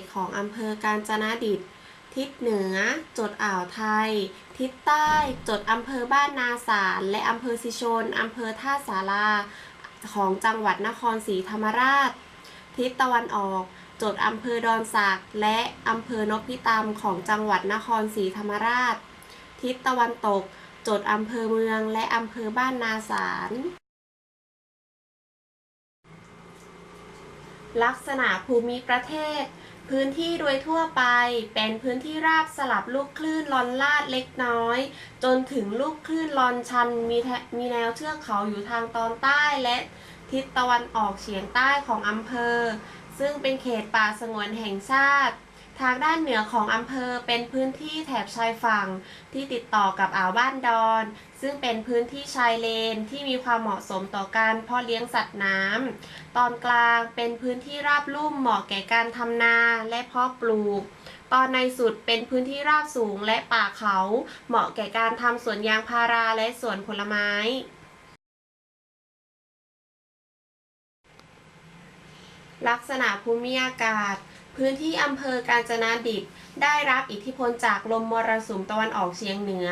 ตของอำเภอกาญจนดิต ทิศเหนือ จดอ่าวไทย ทิศใต้ จดอำเภอบ้านนาสารและอำเภอสิชนอำเภอท่าสาราของจังหวัดนครศรีธรรมราช ทิศตะวันออก จดอำเภอดอนสักและอำเภอนพิตามของจังหวัดนครศรีธรรมราช ทิศตะวันตก จดอำเภอเมืองและอำเภอบ้านนาสารลักษณะภูมิประเทศ พื้นที่โดยทั่วไปเป็นพื้นที่ราบสลับลูกคลื่นลอนลาดเล็กน้อย จนถึงลูกคลื่นลอนชันมีแทมีแนวเทือกเขาอยู่ทางตอนใต้และทิศตะวันออกเฉียงใต้ของอำเภอ ซึ่งเป็นเขตป่าสงวนแห่งชาติ ทางด้านเหนือของอำเภอเป็นพื้นที่แถบชายฝั่งที่ติดต่อกับอ่าวบ้านดอน ซึ่งเป็นพื้นที่ชายเลนที่มีความเหมาะสมต่อการเพาะเลี้ยงสัตว์น้ำ ตอนกลางเป็นพื้นที่ราบลุ่มเหมาะแก่การทำนาและเพาะปลูก ตอนในสุดเป็นพื้นที่ราบสูงและป่าเขา เหมาะแก่การทำสวนยางพาราและสวนผลไม้ลักษณะภูมิอากาศ พื้นที่อำเภอกาญจนาดิตได้รับอิทธิพลจากลมมรสุมตะวันออกเฉียงเหนือ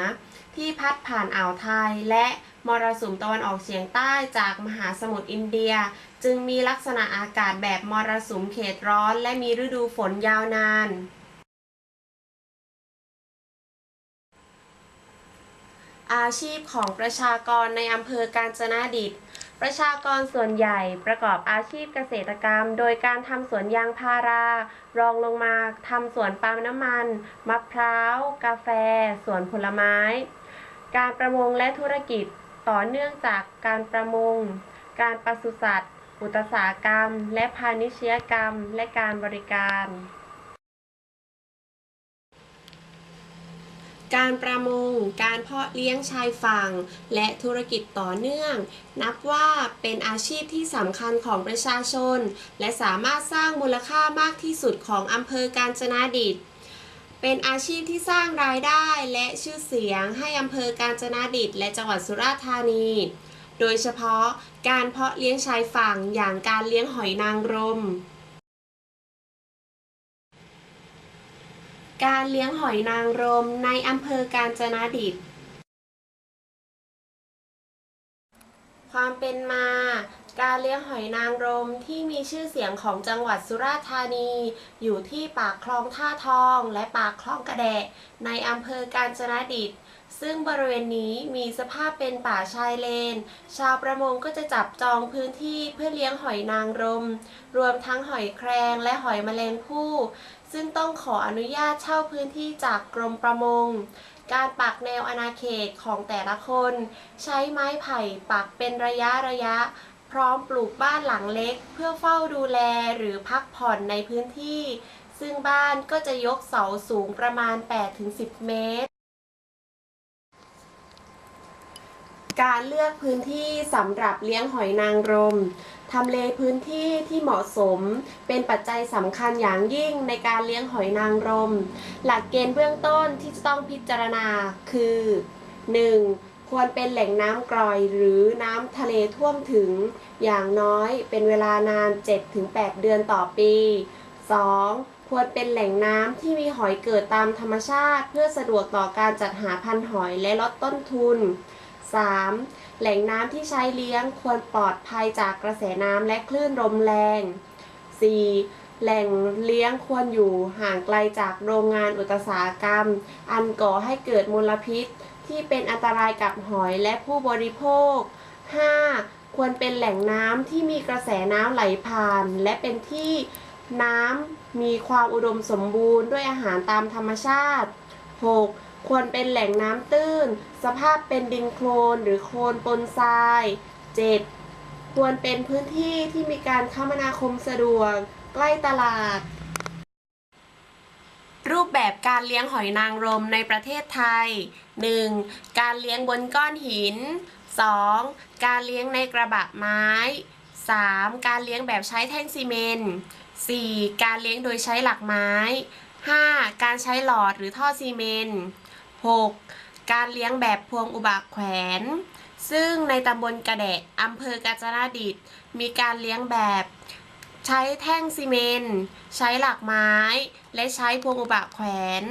ที่พัดผ่านอ่าวไทย และมรสุมตะวันออกเฉียงใต้จากมหาสมุทรอินเดีย จึงมีลักษณะอากาศแบบมรสุมเขตร้อน และมีฤดูฝนยาวนานอาชีพของประชากรในอำเภอกาญจนาดิต ประชากรส่วนใหญ่ประกอบอาชีพเกษตรกรรม โดยการทำสวนยางพารา รองลงมาทำสวนปาล์มน้ำมัน มะพร้าว กาแฟ สวนผลไม้ การประมงและธุรกิจต่อเนื่องจากการประมง การปศุสัตว์ อุตสาหกรรม และพาณิชยกรรม และการบริการ การประมง การเพาะเลี้ยงชายฝั่ง และธุรกิจต่อเนื่อง นับว่าเป็นอาชีพที่สำคัญของประชาชน และสามารถสร้างมูลค่ามากที่สุดของอำเภอกาญจนาดิตเป็นอาชีพที่สร้างรายได้และชื่อเสียงให้อำเภอกาญจนาดิตและจังหวัดสุราษฎร์ธานี โดยเฉพาะการเพาะเลี้ยงชายฝั่งอย่างการเลี้ยงหอยนางรม การเลี้ยงหอยนางรมในอำเภอกาญจนาดิตความเป็นมา การเลี้ยงหอยนางรมที่มีชื่อเสียงของจังหวัดสุราษฎร์ธานี อยู่ที่ปากคลองท่าทองและปากคลองกระแดะในอำเภอกาญจนาดิต ซึ่งบริเวณนี้มีสภาพเป็นป่าชายเลน ชาวประมงก็จะจับจองพื้นที่เพื่อเลี้ยงหอยนางรม รวมทั้งหอยแครงและหอยแมลงภู่ ซึ่งต้องขออนุญาตเช่าพื้นที่จากกรมประมง การปักแนวอาณาเขตของแต่ละคน ใช้ไม้ไผ่ปักเป็นระยะระยะ พร้อมปลูกบ้านหลังเล็ก เพื่อเฝ้าดูแลหรือพักผ่อนในพื้นที่ ซึ่งบ้านก็จะยกเสาสูงประมาณ 8-10 เมตร การเลือกพื้นที่สำหรับเลี้ยงหอยนางรมทำเลพื้นที่ที่เหมาะสม เป็นปัจจัยสำคัญอย่างยิ่งในการเลี้ยงหอยนางรม หลักเกณฑ์เบื้องต้นที่จะต้องพิจารณาคือ 1. ควรเป็นแหล่งน้ำกร่อยหรือน้ำทะเลท่วมถึง อย่างน้อยเป็นเวลานาน 7-8 เดือนต่อปี 2. ควรเป็นแหล่งน้ำที่มีหอยเกิดตามธรรมชาติ เพื่อสะดวกต่อการจัดหาพันธุ์หอยและลดต้นทุน 3. แหล่งน้ำที่ใช้เลี้ยงควรปลอดภัยจากกระแสน้ำและคลื่นลมแรง 4. แหล่งเลี้ยงควรอยู่ห่างไกลจากโรงงานอุตสาหกรรม อันก่อให้เกิดมลพิษ ที่เป็นอันตรายกับหอยและผู้บริโภค 5. ควรเป็นแหล่งน้ำที่มีกระแสน้ำไหลผ่าน และเป็นที่น้ำมีความอุดมสมบูรณ์ด้วยอาหารตามธรรมชาติ 6. ควรเป็นแหล่งน้ำตื้น สภาพเป็นดินโคลนหรือโคลนปนทราย 7. ควรเป็นพื้นที่ที่มีการคมนาคมสะดวก ใกล้ตลาด รูปแบบการเลี้ยงหอยนางรมในประเทศไทย 1. การเลี้ยงบนก้อนหิน 2. การเลี้ยงในกระบะไม้ 3. การเลี้ยงแบบใช้แท่งซีเมนต์ 4. การเลี้ยงโดยใช้หลักไม้ 5. การใช้หลอดหรือท่อซีเมนต์ 6. การเลี้ยงแบบพวงอุบากแขวน ซึ่งในตำบลกระแดะอำเภอกาญจนดิตมีการเลี้ยงแบบ ใช้แท่งซีเมนต์ใช้หลักไม้ และใช้พวงอุบะแขวน